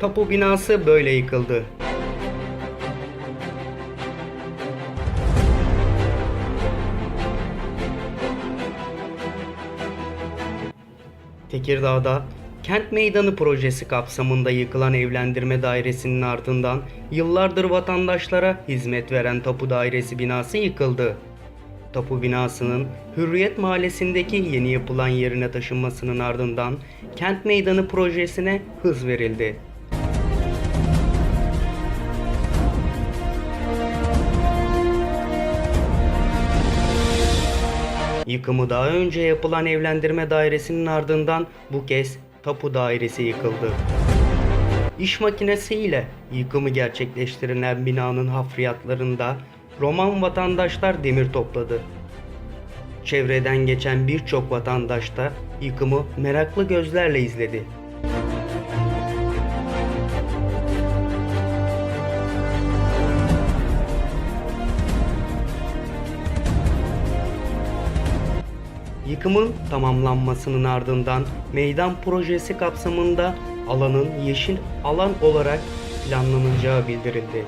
Tapu binası böyle yıkıldı. Tekirdağ'da Kent Meydanı projesi kapsamında yıkılan evlendirme dairesinin ardından yıllardır vatandaşlara hizmet veren tapu dairesi binası yıkıldı. Tapu binasının Hürriyet Mahallesi'ndeki yeni yapılan yerine taşınmasının ardından Kent Meydanı projesine hız verildi. Yıkımı daha önce yapılan evlendirme dairesinin ardından bu kez tapu dairesi yıkıldı. İş makinesiyle yıkımı gerçekleştirilen binanın hafriyatlarında Roman vatandaşlar demir topladı. Çevreden geçen birçok vatandaş da yıkımı meraklı gözlerle izledi. Yıkımın tamamlanmasının ardından meydan projesi kapsamında alanın yeşil alan olarak planlanacağı bildirildi.